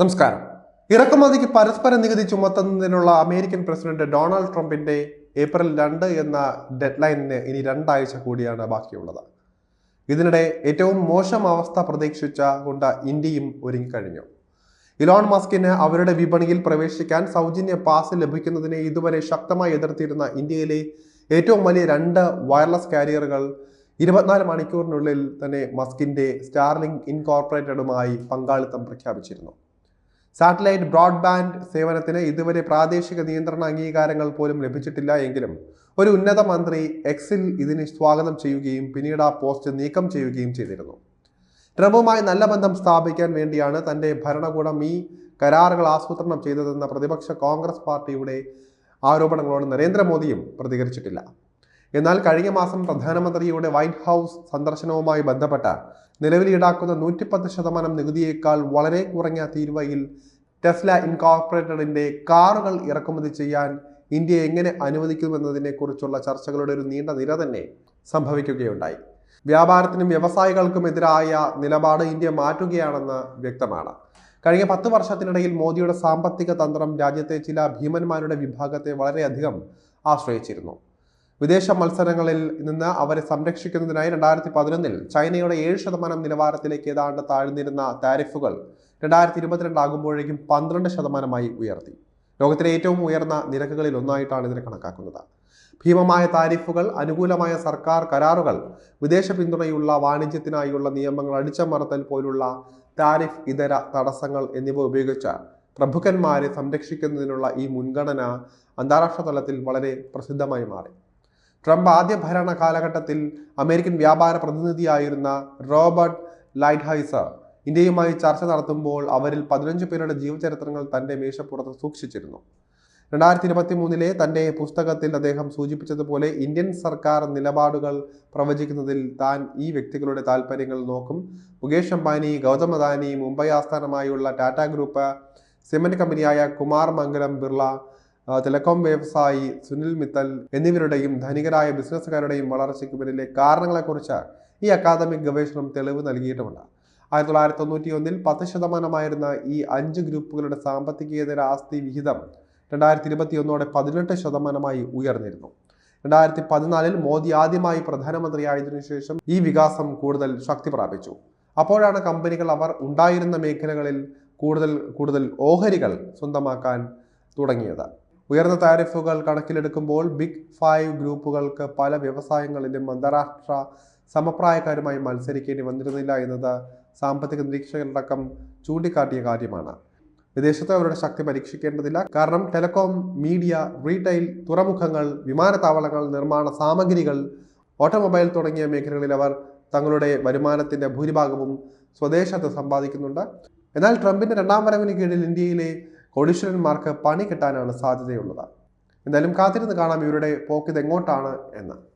നമസ്കാരം. ഇറക്കുമതിക്ക് പരസ്പര നികുതി ചുമത്തുന്നതിനുള്ള അമേരിക്കൻ പ്രസിഡന്റ് ഡൊണാൾഡ് ട്രംപിന്റെ ഏപ്രിൽ രണ്ട് എന്ന ഡെഡ്ലൈനിന് ഇനി രണ്ടാഴ്ച കൂടിയാണ് ബാക്കിയുള്ളത്. ഇതിനിടെ ഏറ്റവും മോശം അവസ്ഥ പ്രതീക്ഷിച്ച കൊണ്ട് ഇന്ത്യയും ഒരുങ്ങിക്കഴിഞ്ഞു. ഇലോൺ മസ്കിന് അവരുടെ വിപണിയിൽ പ്രവേശിക്കാൻ സൗജന്യ പാസ് ലഭിക്കുന്നതിനെ ഇതുവരെ ശക്തമായി എതിർത്തിരുന്ന ഇന്ത്യയിലെ ഏറ്റവും വലിയ രണ്ട് വയർലെസ് കാരിയറുകൾ ഇരുപത്തിനാല് മണിക്കൂറിനുള്ളിൽ തന്നെ മസ്കിന്റെ സ്റ്റാർലിങ്ക് ഇൻകോർപ്പറേറ്റഡുമായി പങ്കാളിത്തം പ്രഖ്യാപിച്ചിരുന്നു. സാറ്റലൈറ്റ് ബ്രോഡ്ബാൻഡ് സേവനത്തിന് ഇതുവരെ പ്രാദേശിക നിയന്ത്രണ അംഗീകാരങ്ങൾ പോലും ലഭിച്ചിട്ടില്ല എങ്കിലും ഒരു ഉന്നത മന്ത്രി എക്സിൽ ഇതിനെ സ്വാഗതം ചെയ്യുകയും പിന്നീട് ആ പോസ്റ്റ് നീക്കം ചെയ്യുകയും ചെയ്തിരുന്നു. ട്രംപുമായി നല്ല ബന്ധം സ്ഥാപിക്കാൻ വേണ്ടിയാണ് തന്റെ ഭരണകൂടം ഈ കരാറുകൾ ആസൂത്രണം ചെയ്തതെന്ന പ്രതിപക്ഷ കോൺഗ്രസ് പാർട്ടിയുടെ ആരോപണങ്ങളോട് നരേന്ദ്രമോദിയും പ്രതികരിച്ചിട്ടില്ല. എന്നാൽ കഴിഞ്ഞ മാസം പ്രധാനമന്ത്രിയുടെ വൈറ്റ് ഹൗസ് സന്ദർശനവുമായി ബന്ധപ്പെട്ട നിലവിൽ ഈടാക്കുന്ന നൂറ്റിപ്പത്ത് ശതമാനം നികുതിയേക്കാൾ വളരെ കുറഞ്ഞ തീരുവയിൽ ടെസ്ല ഇൻകോർപ്പറേറ്റഡിന്റെ കാറുകൾ ഇറക്കുമതി ചെയ്യാൻ ഇന്ത്യ എങ്ങനെ അനുവദിക്കുമെന്നതിനെ കുറിച്ചുള്ള ചർച്ചകളുടെ ഒരു നീണ്ട നിര തന്നെ സംഭവിക്കുകയുണ്ടായി. വ്യാപാരത്തിനും വ്യവസായികൾക്കും എതിരായ നിലപാട് ഇന്ത്യ മാറ്റുകയാണെന്ന് വ്യക്തമാണ്. കഴിഞ്ഞ പത്ത് വർഷത്തിനിടയിൽ മോദിയുടെ സാമ്പത്തിക തന്ത്രം രാജ്യത്തെ ചില ഭീമന്മാരുടെ വിഭാഗത്തെ വളരെയധികം ആശ്രയിച്ചിരുന്നു. വിദേശ മത്സരങ്ങളിൽ നിന്ന് അവരെ സംരക്ഷിക്കുന്നതിനായി രണ്ടായിരത്തി പതിനൊന്നിൽ ചൈനയുടെ ഏഴ് ശതമാനം നിലവാരത്തിലേക്ക് ഏതാണ്ട് താഴ്ന്നിരുന്ന താരിഫുകൾ രണ്ടായിരത്തി ഇരുപത്തിരണ്ട് ആകുമ്പോഴേക്കും പന്ത്രണ്ട് ശതമാനമായി ഉയർത്തി. ലോകത്തിലെ ഏറ്റവും ഉയർന്ന നിരക്കുകളിൽ ഒന്നായിട്ടാണ് ഇതിനെ കണക്കാക്കുന്നത്. ഭീമമായ താരിഫുകൾ അനുകൂലമായ സർക്കാർ കരാറുകൾ വിദേശ പിന്തുണയുള്ള വാണിജ്യത്തിനായുള്ള നിയമങ്ങൾ അടിച്ചമർത്തൽ പോലുള്ള താരിഫ് ഇതര തടസ്സങ്ങൾ എന്നിവ ഉപയോഗിച്ച പ്രഭുക്കന്മാരെ സംരക്ഷിക്കുന്നതിനുള്ള ഈ മുൻഗണന അന്താരാഷ്ട്ര തലത്തിൽ വളരെ പ്രസിദ്ധമായി മാറി. ട്രംപ് ആദ്യ ഭരണ കാലഘട്ടത്തിൽ അമേരിക്കൻ വ്യാപാര പ്രതിനിധിയായിരുന്ന റോബർട്ട് ലൈറ്റ്ഹൈസർ ഇന്ത്യയുമായി ചർച്ച നടത്തുമ്പോൾ അവരിൽ പതിനഞ്ച് പേരുടെ ജീവചരിത്രങ്ങൾ തന്റെ മേശപ്പുറത്ത് സൂക്ഷിച്ചിരുന്നു. രണ്ടായിരത്തി ഇരുപത്തി മൂന്നിലെ തന്റെ പുസ്തകത്തിൽ അദ്ദേഹം സൂചിപ്പിച്ചതുപോലെ ഇന്ത്യൻ സർക്കാർ നിലപാടുകൾ പ്രവചിക്കുന്നതിൽ താൻ ഈ വ്യക്തികളുടെ താല്പര്യങ്ങൾ നോക്കും. മുകേഷ് അംബാനി ഗൗതം അദാനി മുംബൈ ആസ്ഥാനമായുള്ള ടാറ്റ ഗ്രൂപ്പ് സിമന്റ് കമ്പനിയായ കുമാർ മംഗലം ബിർള ടെലികോം വ്യവസായി സുനിൽ മിത്തൽ എന്നിവരുടെയും ധനികരായ ബിസിനസ്സുകാരുടെയും വളർച്ചയ്ക്ക് പിന്നിലെ കാരണങ്ങളെക്കുറിച്ച് ഈ അക്കാദമിക് ഗവേഷണം തെളിവ് നൽകിയിട്ടുമുണ്ട് ആയിരത്തി തൊള്ളായിരത്തി തൊണ്ണൂറ്റി ഒന്നിൽ പത്ത് ശതമാനമായിരുന്ന ഈ അഞ്ച് ഗ്രൂപ്പുകളുടെ സാമ്പത്തികേതര ആസ്തി വിഹിതം രണ്ടായിരത്തി ഇരുപത്തി ഒന്നോടെ പതിനെട്ട് ശതമാനമായി ഉയർന്നിരുന്നു. രണ്ടായിരത്തി പതിനാലിൽ മോദി ആദ്യമായി പ്രധാനമന്ത്രിയായതിനു ശേഷം ഈ വികാസം കൂടുതൽ ശക്തി പ്രാപിച്ചു. അപ്പോഴാണ് കമ്പനികൾ അവർ ഉണ്ടായിരുന്ന മേഖലകളിൽ കൂടുതൽ കൂടുതൽ ഓഹരികൾ സ്വന്തമാക്കാൻ തുടങ്ങിയത്. ഉയർന്ന താരിഫുകൾ കണക്കിലെടുക്കുമ്പോൾ ബിഗ് ഫൈവ് ഗ്രൂപ്പുകൾക്ക് പല വ്യവസായങ്ങളിലും അന്താരാഷ്ട്ര സമപ്രായക്കാരുമായി മത്സരിക്കേണ്ടി വന്നിരുന്നില്ല എന്നത് സാമ്പത്തിക നിരീക്ഷകരടക്കം ചൂണ്ടിക്കാട്ടിയ കാര്യമാണ്. വിദേശത്ത് അവരുടെ ശക്തി പരീക്ഷിക്കേണ്ടതില്ല. കാരണം ടെലികോം മീഡിയ റീറ്റെയിൽ തുറമുഖങ്ങൾ വിമാനത്താവളങ്ങൾ നിർമ്മാണ സാമഗ്രികൾ ഓട്ടോമൊബൈൽ തുടങ്ങിയ മേഖലകളിൽ അവർ തങ്ങളുടെ വരുമാനത്തിന്റെ ഭൂരിഭാഗവും സ്വദേശത്ത് സമ്പാദിക്കുന്നുണ്ട്. എന്നാൽ ട്രംപിന്റെ രണ്ടാം വരവിന് കീഴിൽ ഇന്ത്യയിലെ കോടീശ്വരന്മാർക്ക് പണി കിട്ടാനാണ് സാധ്യതയുള്ളത്. എന്തായാലും കാത്തിരുന്ന് കാണാം ഇവരുടെ പോക്കിത് എങ്ങോട്ടാണ് എന്ന്.